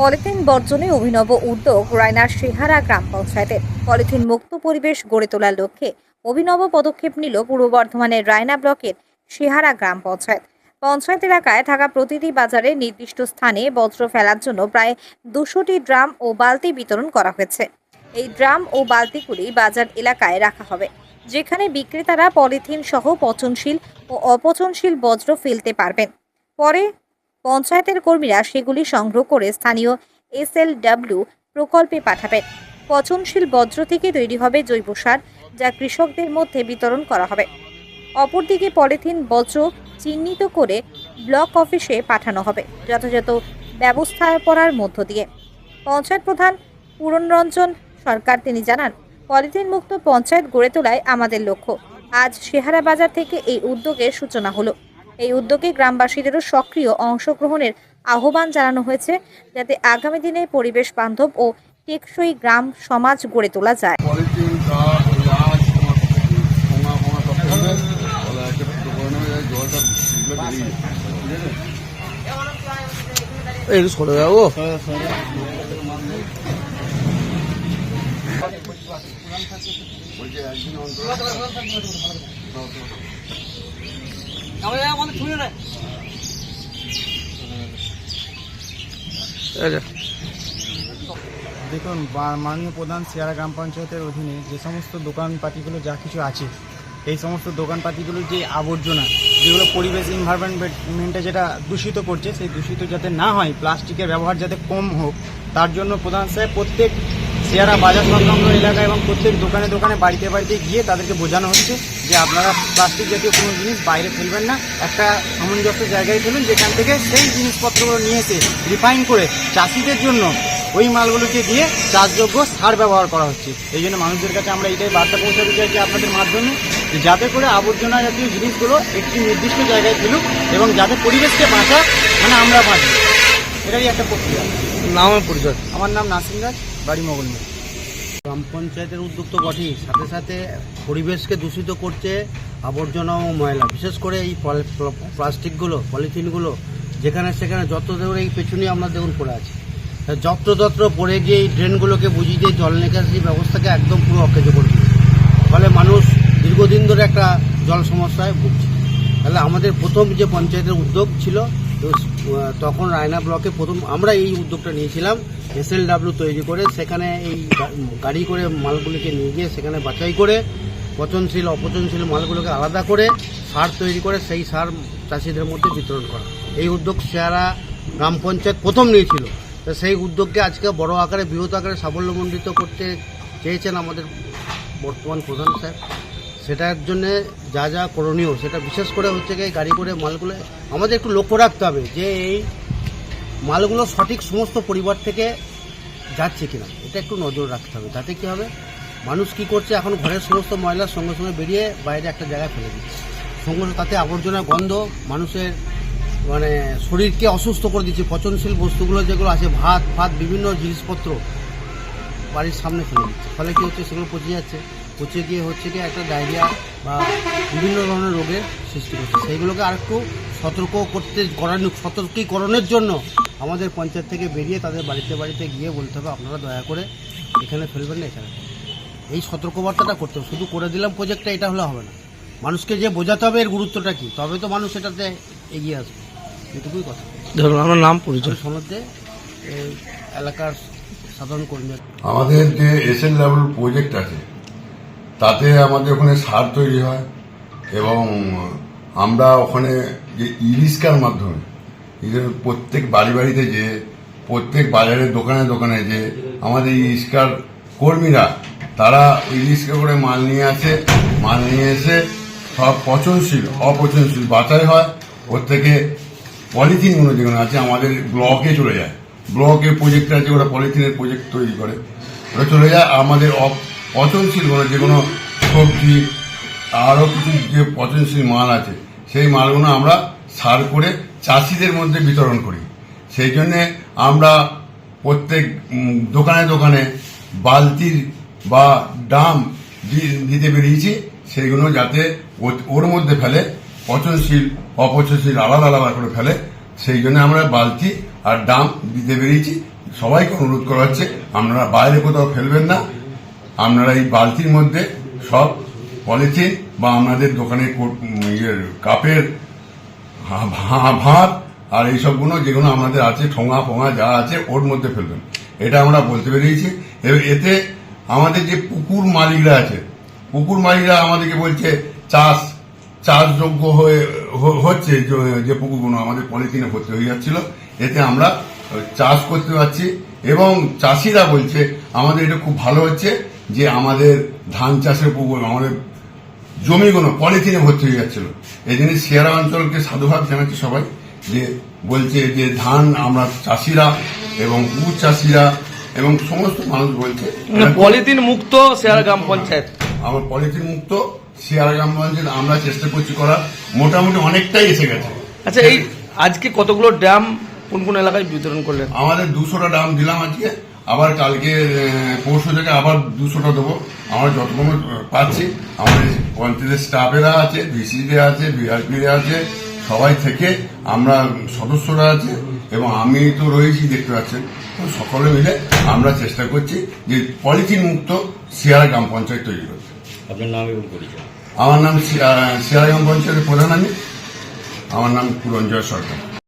Polythene বর্জনে অভিনব উদ্যোগ রায়নার সেহারা গ্রাম পঞ্চায়েতের পলিথিন মুক্ত পরিবেশ গড়ে তোলার লক্ষ্যে অভিনব পদক্ষেপ নিল পূর্ব বর্ধমানের রায়না ব্লকের সেহারা গ্রাম পঞ্চায়েত। পঞ্চায়েত এলাকায় থাকা প্রতিটি বাজারে নির্দিষ্ট স্থানে বজ্র ফেলার জন্য প্রায় দুশোটি ড্রাম ও বালতি বিতরণ করা হয়েছে। এই ড্রাম ও বালতিগুলি বাজার এলাকায় রাখা হবে, যেখানে বিক্রেতারা পলিথিন সহ পচনশীল ও অপচনশীল বজ্র ফেলতে পারবেন। পরে পঞ্চায়েতের কর্মীরা সেগুলি সংগ্রহ করে স্থানীয় এসএলডব্লিউ প্রকল্পে পাঠাবেন। পচনশীল বজ্র থেকে তৈরি হবে জৈব সার, যা কৃষকদের মধ্যে বিতরণ করা হবে। অপরদিকে পলিথিন, বজ্র চিহ্নিত করে ব্লক অফিসে পাঠানো হবে, যথাযথ ব্যবস্থাপনার মধ্য দিয়ে। পঞ্চায়েত প্রধান পূরণরঞ্জন সরকার তিনি জানান, পলিথিন মুক্ত পঞ্চায়েত গড়ে তোলায় আমাদের লক্ষ্য। আজ সেহারা বাজার থেকে এই উদ্যোগের সূচনা হলো। এই উদ্যোগে গ্রামবাসীদেরও সক্রিয় অংশগ্রহণের আহ্বান জানানো হয়েছে যাতে আগামী দিনে পরিবেশ বান্ধব ও টেকসই গ্রাম সমাজ গড়ে তোলা যায়। আচ্ছা দেখুন মাননীয় প্রধান সিয়ারা গ্রাম পঞ্চায়েতের অধীনে যে সমস্ত দোকানপাতিগুলো যা কিছু আছে এই সমস্ত দোকানপাতিগুলোর যে আবর্জনা যেগুলো পরিবেশ এনভায়রনমেন্টে যেটা দূষিত করছে সেই দূষিত যাতে না হয় প্লাস্টিকের ব্যবহার যাতে কম হোক তার জন্য প্রধান সাহেব প্রত্যেক সিয়ারা বাজার সংলগ্ন এলাকা এবং প্রত্যেক দোকানে দোকানে বাড়িতে বাড়িতে গিয়ে তাদেরকে বোঝানো হচ্ছে যে আপনারা প্লাস্টিক জাতীয় কোনো জিনিস বাইরে ফেলবেন না। একটা সামঞ্জস্য জায়গায় ফেলুন যেখান থেকে সেই জিনিসপত্রগুলো নিয়ে এসে রিফাইন করে চাষিদের জন্য ওই মালগুলোকে দিয়ে চাষযোগ্য সার ব্যবহার করা হচ্ছে। এই জন্য মানুষদের কাছে আমরা এটাই বার্তা পৌঁছাতে চাইছি আপনাদের মাধ্যমে যে যাতে করে আবর্জনা জাতীয় জিনিসগুলো একটি নির্দিষ্ট জায়গায় ফেলুক এবং যাতে পরিবেশকে বাঁচাক মানে আমরা বাঁচি এটাই একটা প্রক্রিয়া। নামের পরিচয়। আমার নাম নাসিম রাজ বাড়ি মোগলমে গ্রাম পঞ্চায়েতের উদ্যোগ তো বটেই। সাথে সাথে পরিবেশকে দূষিত করছে আবর্জনা ও ময়লা। বিশেষ করে এই পল- প্ল- প্লাস্টিকগুলো পলিথিনগুলো যেখানে সেখানে যত ধরে এই পেছনে আমরা দেখুন পড়ে আছে। যত্রতত্র পড়ে গিয়ে এই ড্রেনগুলোকে বুঝিয়ে দিয়ে জল নিকাশি ব্যবস্থাকে একদম পুরো অকেজ করে দিচ্ছে। ফলে মানুষ দীর্ঘদিন ধরে একটা জল সমস্যায় ভুগছে। তাহলে আমাদের প্রথম যে পঞ্চায়েতের উদ্যোগ ছিল তো, তখন রায়না ব্লকে প্রথম আমরা এই উদ্যোগটা নিয়েছিলাম এসএলডাব্লিউ তৈরি করে সেখানে এই গাড়ি করে মালগুলিকে নিয়ে গিয়ে সেখানে বাছাই করে পচনশীল অপচনশীল মালগুলোকে আলাদা করে সার তৈরি করে সেই সার চাষিদের মধ্যে বিতরণ করা। এই উদ্যোগ সেরা গ্রাম পঞ্চায়েত প্রথম নিয়েছিল। তো সেই উদ্যোগকে আজকে বড় আকারে বৃহৎ আকারে সাফল্যমণ্ডিত করতে চেয়েছেন আমাদের বর্তমান প্রধান স্যার। সেটার জন্য যা যা করণীয়, সেটা বিশেষ করে হচ্ছে কি গাড়ি করে মালগুলো আমাদের একটু লক্ষ্য রাখতে হবে যে এই মালগুলো সঠিক সমস্ত পরিবার থেকে যাচ্ছে কিনা। এটা একটু নজর রাখতে হবে। তাতে কি হবে? মানুষ কি করছে? এখন ঘরের সমস্ত ময়লার সঙ্গে সঙ্গে বেরিয়ে বাইরে একটা জায়গায় ফেলে দিচ্ছে। সঙ্গে তাতে আবর্জনা, গন্ধ, মানুষের মানে শরীরকে অসুস্থ করে দিচ্ছে। পচনশীল বস্তুগুলো যেগুলো আছে, ভাত ফাত বিভিন্ন জিনিসপত্র বাড়ির সামনে ফেলে দিচ্ছে। ফলে কী হচ্ছে? সেগুলো পচে যাচ্ছে। পচে গিয়ে হচ্ছে কি একটা ডায়রিয়া বা বিভিন্ন ধরনের রোগের সৃষ্টি করছে। সেইগুলোকে আরেকটু সতর্ক করতে করানো সতর্কীকরণের জন্য আমাদের পঞ্চায়েত থেকে বেরিয়ে তাদের বাড়িতে বাড়িতে গিয়ে বলতে হবে আপনারা দয়া করে এখানে ফেলবেন না এখানে। এই সতর্কবার্তাটা করতে হবে। শুধু করে দিলাম প্রজেক্টটা এটা হলে হবে না। মানুষকে যে বোঝাতে হবে এর গুরুত্বটা কি তবে তো মানুষ এটাতে এগিয়ে আসবে। এটুকুই কথা। ধরুন আমার নাম পরিচয়। সনদে এই এলাকার সাধারণ কর্মী। আমাদের যে এসএল লেভেল প্রজেক্ট আছে তাতে আমাদের ওখানে সার তৈরি হয় এবং আমরা ওখানে যে ই মাধ্যমে প্রত্যেক বাড়ি বাড়িতে যে, প্রত্যেক বাজারের দোকানে দোকানে যে আমাদের ই রিক্সার কর্মীরা, তারা ই করে মাল নিয়ে আসে, মাল নিয়ে এসে সব পচনশীল, অপচনশীল বাছাই হয়। ওর থেকে পলিথিনগুলো যেগুলো আছে, আমাদের ব্লকে চলে যায়। ব্লকে প্রজেক্ট আছে, ওরা পলিথিনের প্রজেক্ট তৈরি করে। ওরা চলে যায়, আমাদের পচনশীল কোনো যে কোনো সবজি, আরও কিছু যে পচনশীল মাল আছে, সেই মালগুলো আমরা সার করে চাষিদের মধ্যে বিতরণ করি। সেই জন্যে আমরা প্রত্যেক দোকানে দোকানে বালতির বা ডাম দিতে বেরিয়েছি সেইগুলো যাতে ওর মধ্যে ফেলে, পচনশীল, অপচনশীল, আলাদা আলাদা করে ফেলে, সেই জন্য আমরা বালতি আর ডাম দিতে বেরিয়েছি। সবাইকে অনুরোধ করা হচ্ছে, আপনারা বাইরে কোথাও ফেলবেন না। আপনারা এই বালতির মধ্যে সব পলিথিন বা আপনাদের দোকানের কাপের ভাত আর এইসবগুলো যেগুলো আমাদের আছে, ঠোঙা ফোঙা যা আছে, ওর মধ্যে ফেলবেন। এটা আমরা বলতে পেরেছি। এতে আমাদের যে পুকুর মালিকরা আছে, পুকুর মালিকরা আমাদেরকে বলছে, চাষ, চাষযোগ্য হয়ে হচ্ছে যে পুকুরগুলো আমাদের পলিথিনে ভর্তি হয়ে যাচ্ছিল। এতে আমরা চাষ করতে পারছি এবং চাষিরা বলছে, আমাদের এটা খুব ভালো হচ্ছে। যে আমাদের ধান চাষের পুকুর আমাদের জমিগুলো পলিথিনে ভর্তি হয়ে যাচ্ছিল। এই জন্য সিয়ারা অঞ্চলকে সাধুবাদ জানাচ্ছি সবাই যে বলছে যে ধান আমরা চাষিরা এবং উট চাষিরা এবং সমস্ত মানুষ বলছে। মানে পলিথিন মুক্ত শেয়ার গ্রাম পঞ্চায়েত। আমার পলিথিন মুক্ত সিয়ারা গ্রাম পঞ্চায়েত আমরা চেষ্টা করছি করার। মোটামুটি অনেকটাই এসে গেছে। আচ্ছা এই আজকে কতগুলো ড্যাম কোন কোন এলাকায় বিতরণ করলেন? আমাদের দুশোটা ড্যাম দিলাম আজকে। আবার কালকে পরশু থেকে আবার দুশোটা দেবো। আমরা যতক্ষণ পাচ্ছি আমাদের পঞ্চায়েতের স্টাফেরা আছে ভিসিরা আছে বিআরপিরা আছে সবাই থেকে আমরা সদস্যরা আছে এবং আমি তো রয়েছি দেখতে পাচ্ছেন। তো সকলে মিলে আমরা চেষ্টা করছি যে পলিথিন মুক্ত সিয়ারা গ্রাম পঞ্চায়েত তৈরি করতে। আপনার নাম এবং পরিচয়? আমার নাম সিয়ারা গ্রাম পঞ্চায়েতের প্রধান আমি। আমার নাম পুরঞ্জয় সরকার।